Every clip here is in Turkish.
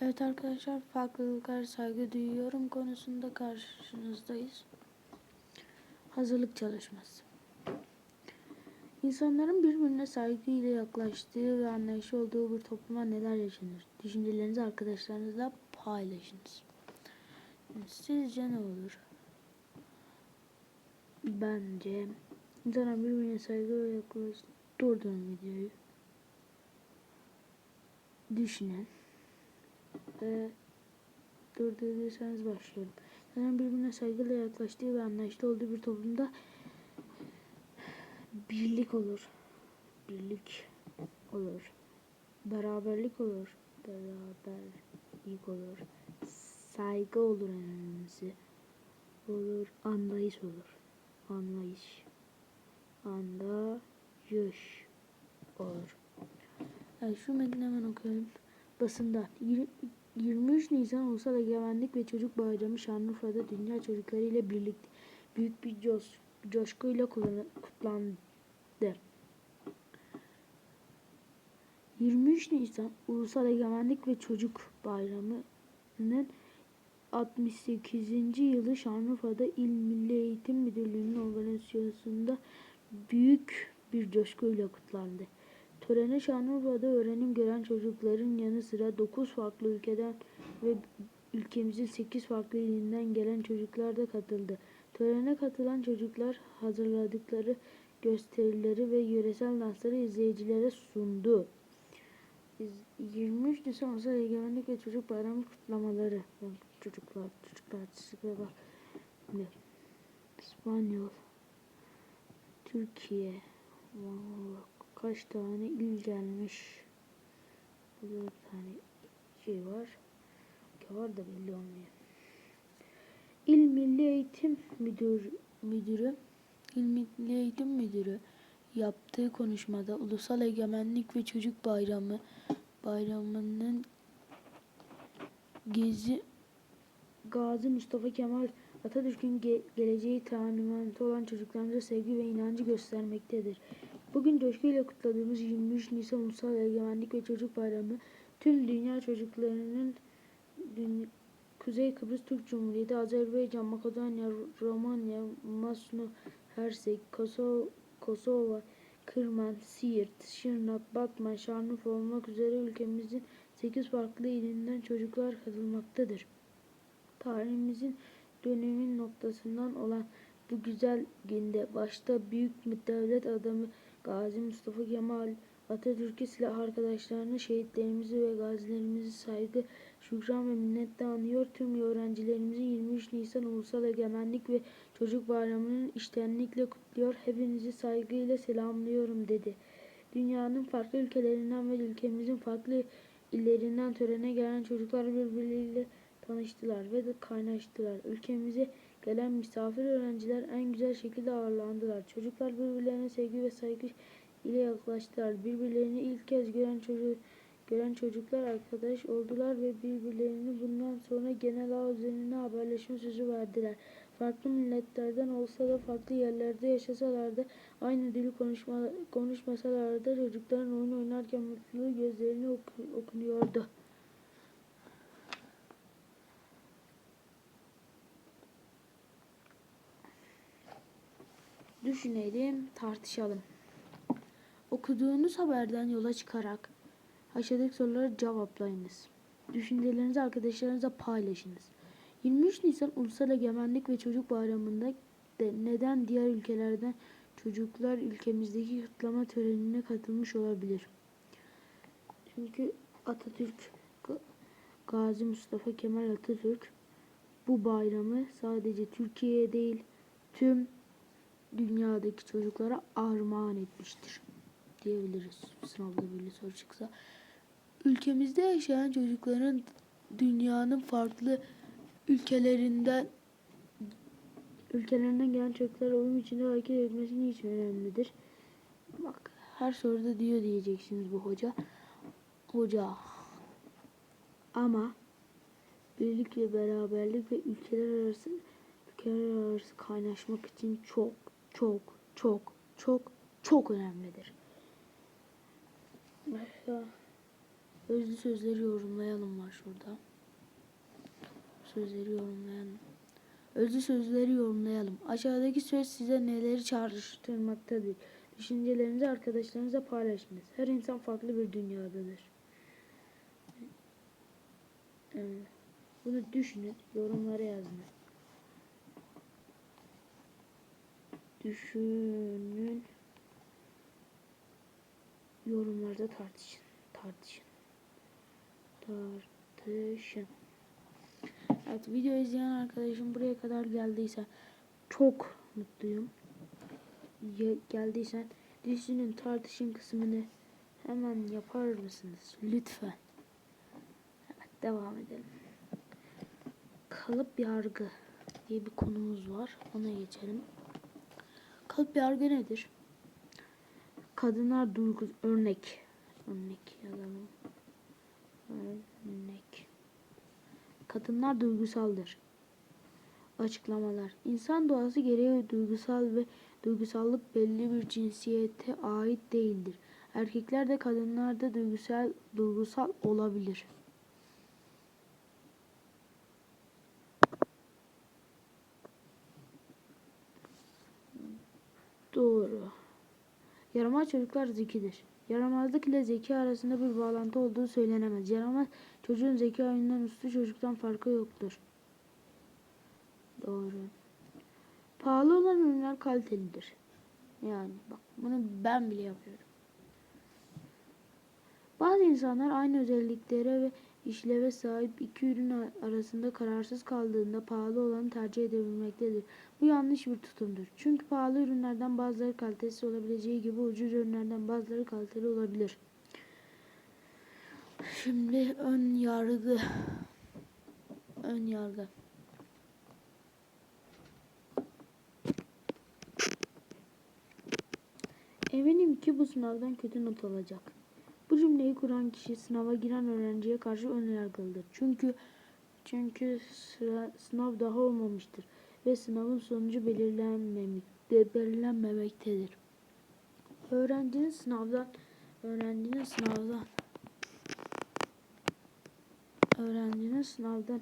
Evet arkadaşlar farklılıklar saygı duyuyorum konusunda karşınızdayız. Hazırlık çalışması. İnsanların birbirine saygıyla yaklaştığı ve anlayışı olduğu bir topluma neler yaşanır? Düşüncelerinizi arkadaşlarınızla paylaşınız. Sizce ne olur? Bence insanlar birbirine saygıyla yaklaştığı durdurun videoyu. Düşünün. Ve durdurduysanız başlıyorum. İnsanların birbirine saygıyla yaklaştığı ve anlayışlı olduğu bir toplumda birlik olur. Birlik olur. Beraberlik olur. Beraberlik olur. Saygı olur en önemlisi. Olur. Anlayış olur. Anlayış. Anlayış olur. Yani şu metni hemen okuyalım. Basında 23 Nisan Ulusal Egemenlik ve Çocuk Bayramı Şanlıurfa'da dünya çocukları ile birlikte büyük bir coş, coşkuyla kutlandı. 23 Nisan Ulusal Egemenlik ve Çocuk Bayramı'nın 68. yılı Şanlıurfa'da İl Milli Eğitim Müdürlüğü'nün organizasyonunda büyük bir coşkuyla kutlandı. Törene Şanlıurfa'da öğrenim gören çocukların yanı sıra 9 farklı ülkeden ve ülkemizin 8 farklı ilinden gelen çocuklar da katıldı. Törene katılan çocuklar hazırladıkları gösterileri ve yöresel dansları izleyicilere sundu. İz- 23 Nisan Egemenlik ve Çocuk Bayramı kutlamaları. Çocuklar, çocuklar, çocuklar bak. İspanyol, Türkiye, Vallahi kaç tane il gelmiş. Burada bir tane şey var. Ki var da belli olmuyor. İl Milli Eğitim Müdür, Müdürü İl Milli Eğitim Müdürü yaptığı konuşmada Ulusal Egemenlik ve Çocuk Bayramı bayramının gezi Gazi Mustafa Kemal Atatürk'ün ge- geleceği tanımantı olan çocuklarımıza sevgi ve inancı göstermektedir. Bugün coşkuyla kutladığımız 23 Nisan Ulusal Egemenlik ve Çocuk Bayramı tüm dünya çocuklarının dün- Kuzey Kıbrıs Türk Cumhuriyeti, Azerbaycan, Makedonya, Romanya, Masno, Hersek, Kosova, Kosova, Kırmen, Siirt, Şırnak, Batman, Şanlıurfa olmak üzere ülkemizin 8 farklı ilinden çocuklar katılmaktadır. Tarihimizin dönemin noktasından olan bu güzel günde başta büyük devlet adamı Gazi Mustafa Kemal Atatürk'ü silah arkadaşlarını, şehitlerimizi ve gazilerimizi saygı, şükran ve minnetle anıyor. Tüm öğrencilerimizi 23 Nisan Ulusal Egemenlik ve Çocuk Bayramı'nın iştenlikle kutluyor. Hepinizi saygıyla selamlıyorum dedi. Dünyanın farklı ülkelerinden ve ülkemizin farklı illerinden törene gelen çocuklar birbirleriyle tanıştılar ve kaynaştılar. Ülkemize gelen misafir öğrenciler en güzel şekilde ağırlandılar. Çocuklar birbirlerine sevgi ve saygı ile yaklaştılar. Birbirlerini ilk kez gören çocuk gören çocuklar arkadaş oldular ve birbirlerini bundan sonra genel ağ üzerine haberleşme sözü verdiler. Farklı milletlerden olsa da farklı yerlerde yaşasalar da aynı dili konuşma, konuşmasalar da çocukların oyun oynarken mutluluğu gözlerine oku- okunuyordu. Düşünelim, tartışalım. Okuduğunuz haberden yola çıkarak aşağıdaki soruları cevaplayınız. Düşüncelerinizi arkadaşlarınızla paylaşınız. 23 Nisan Ulusal Egemenlik ve Çocuk Bayramı'nda de neden diğer ülkelerden çocuklar ülkemizdeki kutlama törenine katılmış olabilir? Çünkü Atatürk, Ga- Gazi Mustafa Kemal Atatürk bu bayramı sadece Türkiye'ye değil tüm dünyadaki çocuklara armağan etmiştir diyebiliriz. Sınavda böyle soru çıksa. Ülkemizde yaşayan çocukların dünyanın farklı ülkelerinden ülkelerinden gelen çocuklara uyum içinde hareket etmesi niçin önemlidir? Bak her soruda diyor diyeceksiniz bu hoca. Hoca ama birlik ve beraberlik ve ülkeler arası ülkeler arası kaynaşmak için çok çok çok çok çok önemlidir. Başka Özlü sözleri yorumlayalım var şurada. Sözleri yorumlayalım. Özlü sözleri yorumlayalım. Aşağıdaki söz size neleri çağrıştırmaktadır? Düşüncelerinizi arkadaşlarınızla paylaşınız. Her insan farklı bir dünyadadır. Evet. Bunu düşünün, yorumlara yazın. Düşünün. Yorumlarda tartışın. Tartışın. Tartışın. Evet video izleyen arkadaşım buraya kadar geldiyse çok mutluyum. Ya, geldiysen düşünün tartışın kısmını hemen yapar mısınız? Lütfen. Evet devam edelim. Kalıp yargı diye bir konumuz var. Ona geçelim. Kalıp yargı nedir? Kadınlar duygu örnek örnek yazalım. Örnek. Kadınlar duygusaldır. Açıklamalar. İnsan doğası gereği duygusal ve duygusallık belli bir cinsiyete ait değildir. Erkekler de kadınlar da duygusal duygusal olabilir. Doğru. Yaramaz çocuklar zekidir. Yaramazlık ile zeki arasında bir bağlantı olduğu söylenemez. Yaramaz çocuğun zeki ayından üstü çocuktan farkı yoktur. Doğru. Pahalı olan ürünler kalitelidir. Yani bak bunu ben bile yapıyorum. Bazı insanlar aynı özelliklere ve işleve sahip iki ürün arasında kararsız kaldığında pahalı olanı tercih edebilmektedir. Bu yanlış bir tutumdur. Çünkü pahalı ürünlerden bazıları kalitesiz olabileceği gibi ucuz ürünlerden bazıları kaliteli olabilir. Şimdi ön yargı. Ön yargı. Eminim ki bu sınavdan kötü not alacak. Bu cümleyi kuran kişi sınava giren öğrenciye karşı ön yargılıdır. Çünkü çünkü sıra, sınav daha olmamıştır ve sınavın sonucu belirlenmemek, belirlenmemektedir. Öğrencinin sınavdan öğrencinin sınavdan öğrencinin sınavdan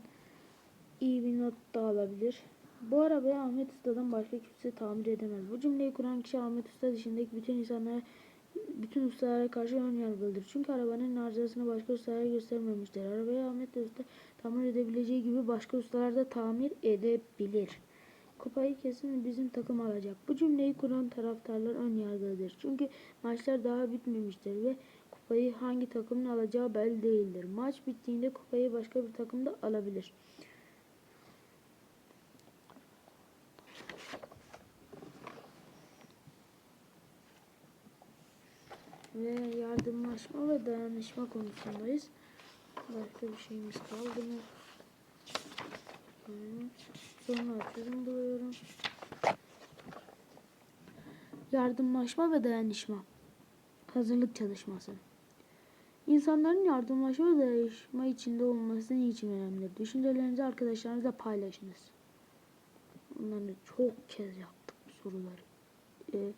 iyi bir not da alabilir. Bu arabayı Ahmet Usta'dan başka kimse tamir edemez. Bu cümleyi kuran kişi Ahmet Usta dışındaki bütün insanlara bütün ustalara karşı ön yargılıdır. Çünkü arabanın arızasını başka ustalara göstermemiştir. Arabayı Ahmet Usta tamir edebileceği gibi başka ustalar da tamir edebilir. Kupayı kesin bizim takım alacak. Bu cümleyi kuran taraftarlar ön yargılıdır. Çünkü maçlar daha bitmemiştir ve kupayı hangi takımın alacağı belli değildir. Maç bittiğinde kupayı başka bir takım da alabilir. Ve yardımlaşma ve dayanışma konusundayız. Başka bir şeyimiz kaldı mı? Sonra çözüm buluyorum. Yardımlaşma ve dayanışma. Hazırlık çalışması. İnsanların yardımlaşma ve dayanışma içinde olması niçin önemlidir? Düşüncelerinizi arkadaşlarınızla paylaşınız. Bunları çok kez yaptık bu soruları. Ee,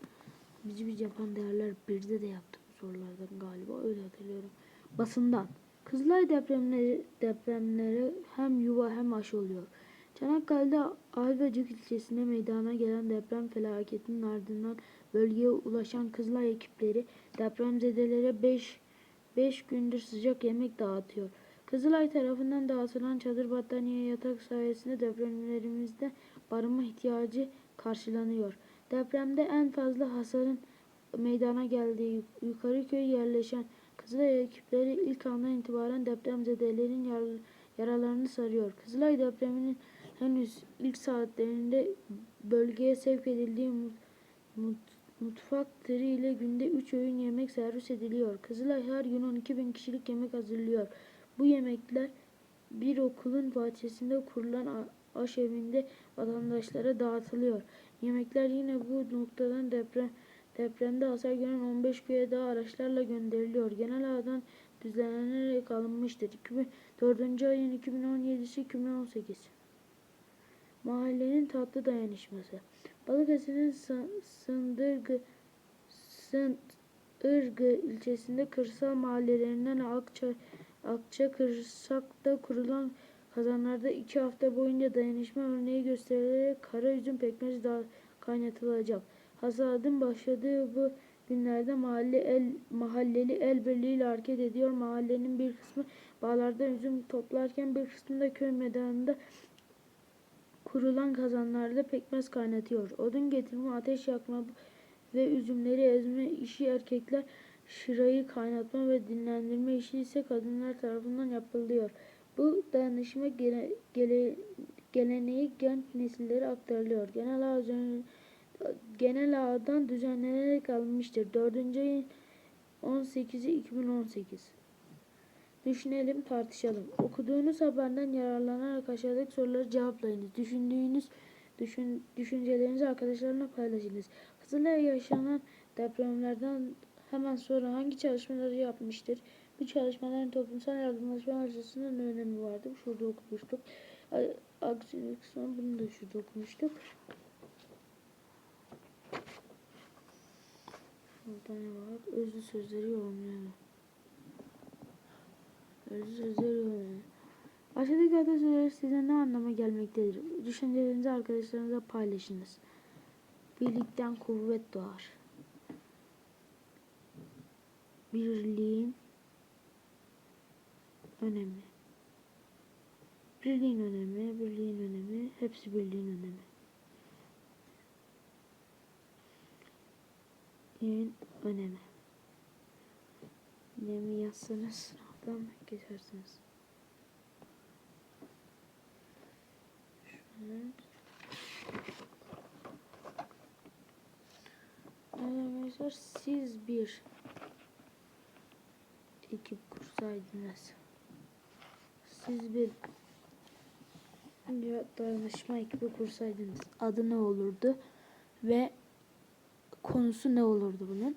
bizi biz yapan değerler birde de yaptık sorulardan galiba öyle hatırlıyorum. Basından. Kızılay depremleri, depremleri hem yuva hem aşı oluyor. Çanakkale'de Ayvacık ilçesine meydana gelen deprem felaketinin ardından bölgeye ulaşan Kızılay ekipleri depremzedelere 5 5 gündür sıcak yemek dağıtıyor. Kızılay tarafından dağıtılan çadır battaniye yatak sayesinde depremlerimizde barınma ihtiyacı karşılanıyor. Depremde en fazla hasarın meydana geldiği köy yerleşen Kızılay ekipleri ilk andan itibaren depremzedelerin yar yaralarını sarıyor. Kızılay depreminin henüz ilk saatlerinde bölgeye sevk edildiği mut mutfak tırı ile günde 3 öğün yemek servis ediliyor. Kızılay her gün 12 bin kişilik yemek hazırlıyor. Bu yemekler bir okulun bahçesinde kurulan aşevinde vatandaşlara dağıtılıyor. Yemekler yine bu noktadan deprem Depremde hasar gören 15 köye daha araçlarla gönderiliyor. Genel ağdan düzenlenerek alınmıştır. 4. ayın 2017'si 2018. Mahallenin tatlı dayanışması. Balıkesir'in Sındırgı Sınd, Irgı ilçesinde kırsal mahallelerinden Akça, Akça Kırsak'ta kurulan kazanlarda iki hafta boyunca dayanışma örneği gösterilerek kara üzüm pekmezi kaynatılacak. Hasadın başladığı bu günlerde mahalle el, mahalleli el birliğiyle hareket ediyor. Mahallenin bir kısmı bağlardan üzüm toplarken bir kısmı da köy meydanında kurulan kazanlarda pekmez kaynatıyor. Odun getirme, ateş yakma ve üzümleri ezme işi erkekler, şırayı kaynatma ve dinlendirme işi ise kadınlar tarafından yapılıyor. Bu dayanışma gele, gele, geleneği genç nesillere aktarılıyor. Genel ağ, üzerine- genel ağdan düzenlenerek alınmıştır. 4. ayın 18'i 2018 Düşünelim, tartışalım. Okuduğunuz haberden yararlanarak aşağıdaki soruları cevaplayınız. Düşündüğünüz düşün, düşüncelerinizi arkadaşlarına paylaşınız. Kızılay'a yaşanan depremlerden hemen sonra hangi çalışmaları yapmıştır? Bu çalışmaların toplumsal yardımlaşma açısından ne önemi vardı? Şurada okumuştuk. A- Aksi kısmı bunu da şurada okumuştuk. Burada ne var? Özlü sözleri yorumlayalım. Özlü sözleri yorumlayalım. Aşağıdaki atasözleri size ne anlama gelmektedir? Düşüncelerinizi arkadaşlarınızla paylaşınız. Birlikten kuvvet doğar. Birliğin önemi. Birliğin önemi, birliğin önemi, hepsi birliğin önemi. Birliğin önemi. Önemi yazsanız sınavdan geçersiniz. Arkadaşlar siz bir ekip kursaydınız. Siz bir ya dayanışma ekibi kursaydınız. Adı ne olurdu ve konusu ne olurdu bunun?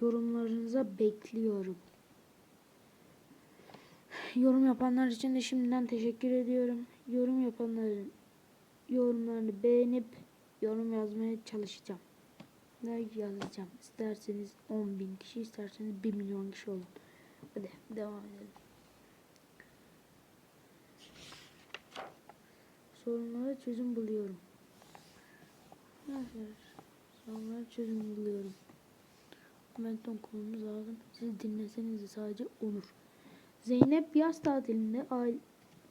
Yorumlarınıza bekliyorum. Yorum yapanlar için de şimdiden teşekkür ediyorum. Yorum yapanların yorumlarını beğenip yorum yazmaya çalışacağım. Ne yazacağım? İsterseniz 10 bin kişi, isterseniz 1 milyon kişi olun. Hadi devam edelim. Sorunlara çözüm buluyorum. Evet, sorunlara çözüm buluyorum. Momentum konumuz lazım. Siz dinleseniz de sadece olur. Zeynep yaz tatilinde aile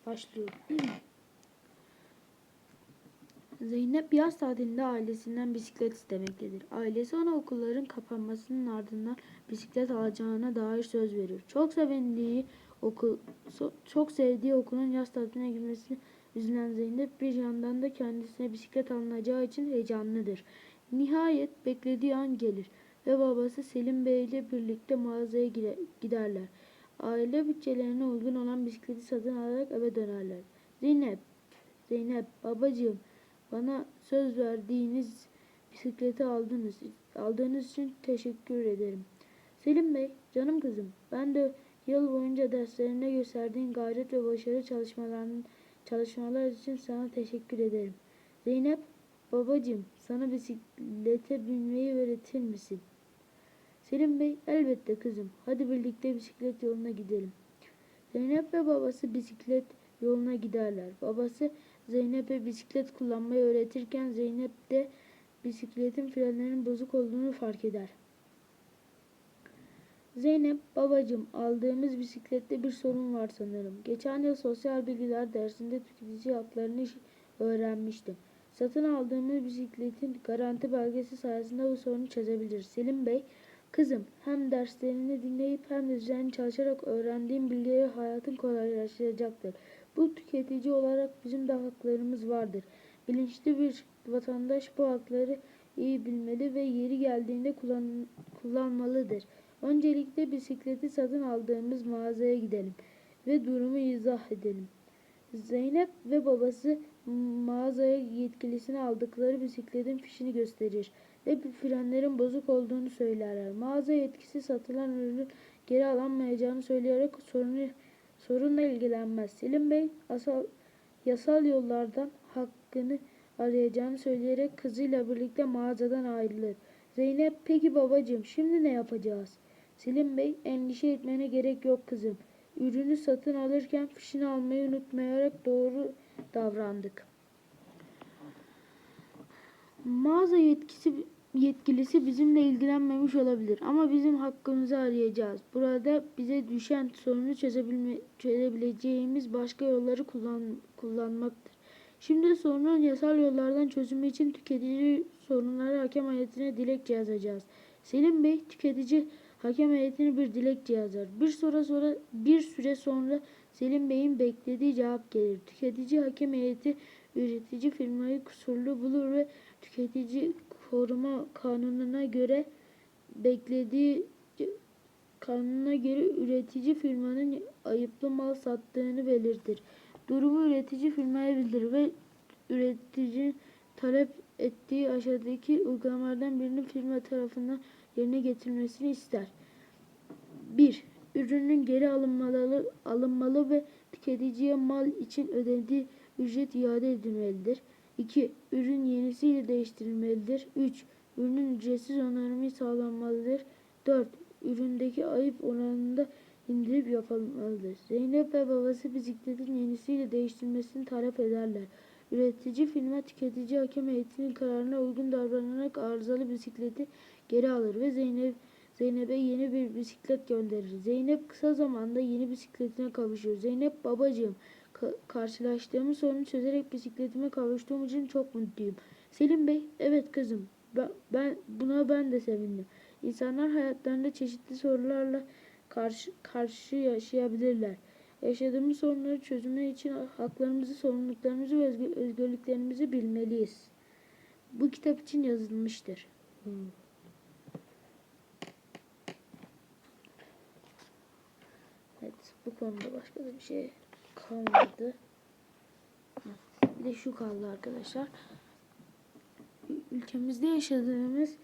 başlıyor. Zeynep yaz tatilinde ailesinden bisiklet istemektedir. Ailesi ona okulların kapanmasının ardından bisiklet alacağına dair söz verir. Çok sevindiği okul, çok sevdiği okulun yaz tatiline girmesine üzülen Zeynep bir yandan da kendisine bisiklet alınacağı için heyecanlıdır. Nihayet beklediği an gelir ve babası Selim Bey ile birlikte mağazaya giderler. Aile bütçelerine uygun olan bisikleti satın alarak eve dönerler. Zeynep, Zeynep babacığım bana söz verdiğiniz bisikleti aldınız. Aldığınız için teşekkür ederim. Selim Bey, canım kızım, ben de yıl boyunca derslerine gösterdiğin gayret ve başarı çalışmaların çalışmalar için sana teşekkür ederim. Zeynep, babacığım, sana bisiklete binmeyi öğretir misin? Selim Bey, elbette kızım. Hadi birlikte bisiklet yoluna gidelim. Zeynep ve babası bisiklet yoluna giderler. Babası Zeynep'e bisiklet kullanmayı öğretirken Zeynep de bisikletin frenlerinin bozuk olduğunu fark eder. Zeynep, babacığım aldığımız bisiklette bir sorun var sanırım. Geçen yıl sosyal bilgiler dersinde tüketici haklarını iş- öğrenmiştim. Satın aldığımız bisikletin garanti belgesi sayesinde bu sorunu çözebilir. Selim Bey, kızım hem derslerini dinleyip hem de düzenli çalışarak öğrendiğim bilgileri hayatın kolaylaştıracaktır. Bu tüketici olarak bizim de haklarımız vardır. Bilinçli bir vatandaş bu hakları iyi bilmeli ve yeri geldiğinde kullan- kullanmalıdır. Öncelikle bisikleti satın aldığımız mağazaya gidelim ve durumu izah edelim. Zeynep ve babası mağazaya yetkilisine aldıkları bisikletin fişini gösterir ve frenlerin bozuk olduğunu söylerler. Mağaza yetkisi satılan ürünün geri alamayacağını söyleyerek sorunu sorunla ilgilenmez. Selim Bey asal, yasal yollardan hakkını arayacağını söyleyerek kızıyla birlikte mağazadan ayrılır. Zeynep peki babacığım şimdi ne yapacağız? Selim Bey, endişe etmene gerek yok kızım. Ürünü satın alırken fişini almayı unutmayarak doğru davrandık. Mağaza yetkisi yetkilisi bizimle ilgilenmemiş olabilir ama bizim hakkımızı arayacağız. Burada bize düşen sorunu çözebilme, çözebileceğimiz başka yolları kullan, kullanmaktır. Şimdi sorunun yasal yollardan çözümü için tüketici sorunları hakem heyetine dilekçe yazacağız. Selim Bey tüketici hakem heyetine bir dilekçe yazar. Bir süre sonra bir süre sonra Selim Bey'in beklediği cevap gelir. Tüketici hakem heyeti üretici firmayı kusurlu bulur ve tüketici koruma kanununa göre beklediği kanuna göre üretici firmanın ayıplı mal sattığını belirtir. Durumu üretici firmaya bildirir ve üretici talep ettiği aşağıdaki uygulamalardan birinin firma tarafından yerine getirilmesini ister. 1. Ürünün geri alınmalı, alınmalı ve tüketiciye mal için ödediği ücret iade edilmelidir. 2. Ürün yenisiyle değiştirilmelidir. 3. Ürünün ücretsiz onarımı sağlanmalıdır. 4. Üründeki ayıp oranında indirip yapılmalıdır. Zeynep ve babası bisikletin yenisiyle değiştirilmesini talep ederler. Üretici firma tüketici hakem heyetinin kararına uygun davranarak arızalı bisikleti geri alır ve Zeynep Zeynep'e yeni bir bisiklet gönderir. Zeynep kısa zamanda yeni bisikletine kavuşur. Zeynep babacığım ka- karşılaştığımız sorunu çözerek bisikletime kavuştuğum için çok mutluyum. Selim Bey, evet kızım. Ben, ben buna ben de sevindim. İnsanlar hayatlarında çeşitli sorularla karşı, karşı yaşayabilirler. Yaşadığımız sorunları çözümü için haklarımızı, sorumluluklarımızı ve özgür- özgürlüklerimizi bilmeliyiz. Bu kitap için yazılmıştır. Hmm. Evet, bu konuda başka da bir şey kalmadı. Bir de şu kaldı arkadaşlar. Ülkemizde yaşadığımız